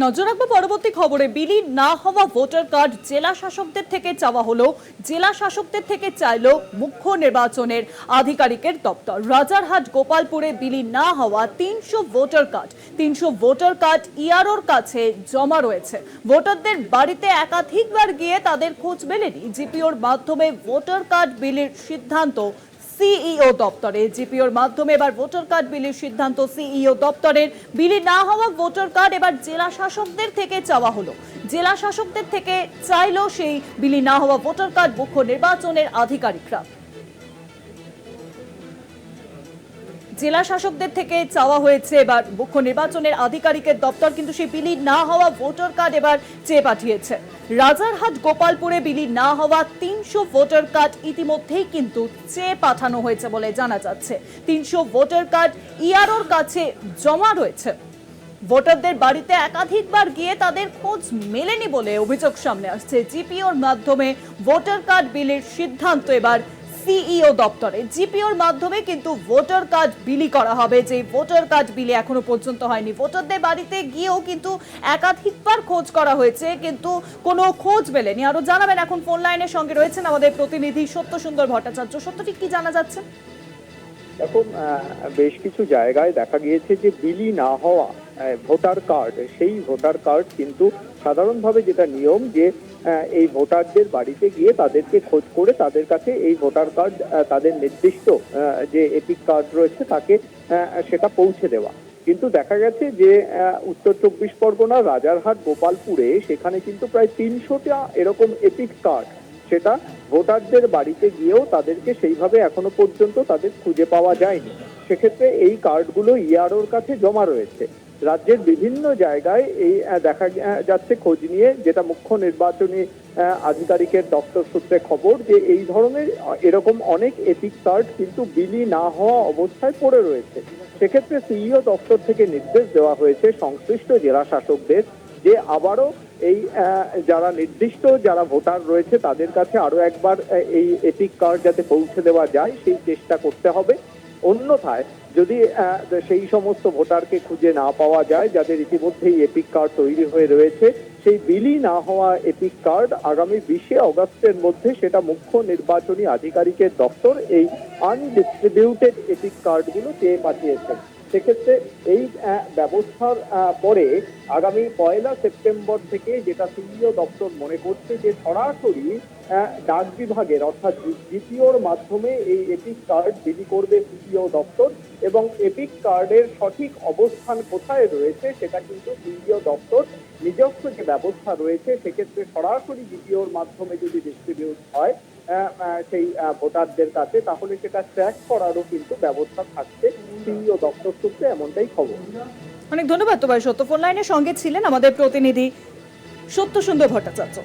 নজর রাখব পরবর্তী খবরে। বিলি না হওয়া ভোটার কার্ড জেলা শাসকদের থেকে চাওয়া হলো, জেলা শাসকদের থেকে চাইলো মুখ্য নির্বাচনের আধিকারিকের দপ্তর। রাজারহাট, গোপালপুরে বিলি না হওয়া তিনশো ভোটার কার্ড। তিনশো ভোটার কার্ড ইয়ারোর কাছে জমা রয়েছে। ভোটারদের বাড়িতে একাধিকবার গিয়ে তাদের খোঁজ মেলেনি। জিপিওর মাধ্যমে ভোটার কার্ড বিলির সিদ্ধান্ত সিইও দপ্তরে জিপিওর মাধ্যমে এবার ভোটার কার্ড বিলির সিদ্ধান্ত। সিইও দপ্তরের বিলি না হওয়া ভোটার কার্ড এবার জেলা শাসকদের থেকে চাওয়া হলো। জেলা শাসকদের থেকে চাইলো সেই বিলি না হওয়া ভোটার কার্ড মুখ্য নির্বাচনের আধিকারিকরা। জেলা শাসকদের থেকে চাওয়া হয়েছে এবার মুখ্য নির্বাচনের আধিকারিকের দপ্তর, কিন্তু সেই বিলি না হওয়া ভোটার কার্ড এবার চেয়ে পাঠিয়েছে। রাজারহাট, গোপালপুরে বিলি না হওয়া তিনশো ভোটার কার্ড ইতিমধ্যেই কিন্তু চেয়ে পাঠানো হয়েছে বলে জানা যাচ্ছে। তিনশো ভোটার কার্ড ইয়ারোর কাছে জমা রয়েছে। ভোটারদের বাড়িতে একাধিকবার গিয়ে তাদের খোঁজ মেলেনি বলে অভিযোগ সামনে আসছে। জিপিওর মাধ্যমে ভোটার কার্ড বিলের সিদ্ধান্ত এবার সিইও দপ্তরে। জিপিওর মাধ্যমে কিন্তু ভোটার কার্ড বিলি করা হবে। যে ভোটার কার্ড বিলি এখনও পর্যন্ত হয়নি। ভোটারদের বাড়িতে গিয়েও কিন্তু একাধিকবার খোঁজ করা হয়েছে, কিন্তু কোনো খোঁজ মেলেনি। আরও জানাবেন, এখন ফোন লাইনের সঙ্গে রয়েছেন আমাদের প্রতিনিধি সত্য সুন্দর ভট্টাচার্য। সত্যটি কি জানা যাচ্ছে? এখন বেশ কিছু জায়গায় দেখা গিয়েছে যে বিলি না হওয়া ভোটার কার্ড, সেই ভোটার কার্ড কিন্তু সাধারণভাবে যেটা নিয়ম যে এই ভোটারদের বাড়িতে গিয়ে তাদেরকে খোঁজ করে তাদের কাছে এই ভোটার কার্ড তাদের নির্দিষ্ট যে এপিক কার্ড রয়েছে তাকে সেটা পৌঁছে দেওয়া। কিন্তু দেখা গেছে যে উত্তর চব্বিশ পরগনা, রাজারহাট, গোপালপুরে সেখানে কিন্তু প্রায় তিনশোটা এরকম এপিক কার্ড সেটা ভোটারদের বাড়িতে গিয়েও তাদেরকে সেইভাবে এখনও পর্যন্ত তাদের খুঁজে পাওয়া যায়নি। সেক্ষেত্রে এই কার্ডগুলো ইয়ারোর কাছে জমা রয়েছে। রাজ্যের বিভিন্ন জায়গায় এই দেখা যাচ্ছে খোঁজ নিয়ে, যেটা মুখ্য নির্বাচনী আধিকারিকের দপ্তর সূত্রে খবর যে এই ধরনের এরকম অনেক এপিক কার্ড কিন্তু বিলি না হওয়া অবস্থায় পড়ে রয়েছে। সেক্ষেত্রে সিইও দপ্তর থেকে নির্দেশ দেওয়া হয়েছে সংশ্লিষ্ট জেলা শাসকদের যে আবারও এই যারা নির্দিষ্ট যারা ভোটার রয়েছে, তাদের কাছে আরও একবার এই এপিক কার্ড যাতে পৌঁছে দেওয়া যায়, সেই চেষ্টা করতে হবে। অন্যথায় যদি সেই সমস্ত ভোটারকে খুঁজে না পাওয়া যায়, যাদের ইতিমধ্যেই এপিক কার্ড তৈরি হয়ে রয়েছে, সেই বিলি না হওয়া এপিক কার্ড আগামী বিশে অগস্টের মধ্যে সেটা মুখ্য নির্বাচনী আধিকারিকের দপ্তর এই আনডিস্ট্রিবিউটেড এপিক কার্ডগুলো চেয়ে পাঠিয়েছেন সেক্ষেত্রে এই ব্যবস্থার পরে আগামী পয়লা সেপ্টেম্বর থেকে যেটা সিইও দপ্তর মনে করছে যে সরাসরি ডাক বিভাগের অর্থাৎ জিপিওর মাধ্যমে এই এপিক কার্ড বিলি করবে সিইও দপ্তর এবং এপিক কার্ডের সঠিক অবস্থান কোথায় রয়েছে সেটা কিন্তু সিইও দপ্তর নিজস্ব যে ব্যবস্থা রয়েছে সেক্ষেত্রে সরাসরি জিপিওর মাধ্যমে যদি ডিস্ট্রিবিউট হয় সেই ভোটারদের কাছে তাহলে সেটা ট্র্যাক করারও কিন্তু ব্যবস্থা থাকছে। সিইও দপ্তর সূত্রে এমনটাই খবর। অনেক ধন্যবাদ তোমার সত্য ফোন লাইনের সঙ্গে ছিলেন আমাদের প্রতিনিধি সত্য সুন্দর ভট্টাচার্য।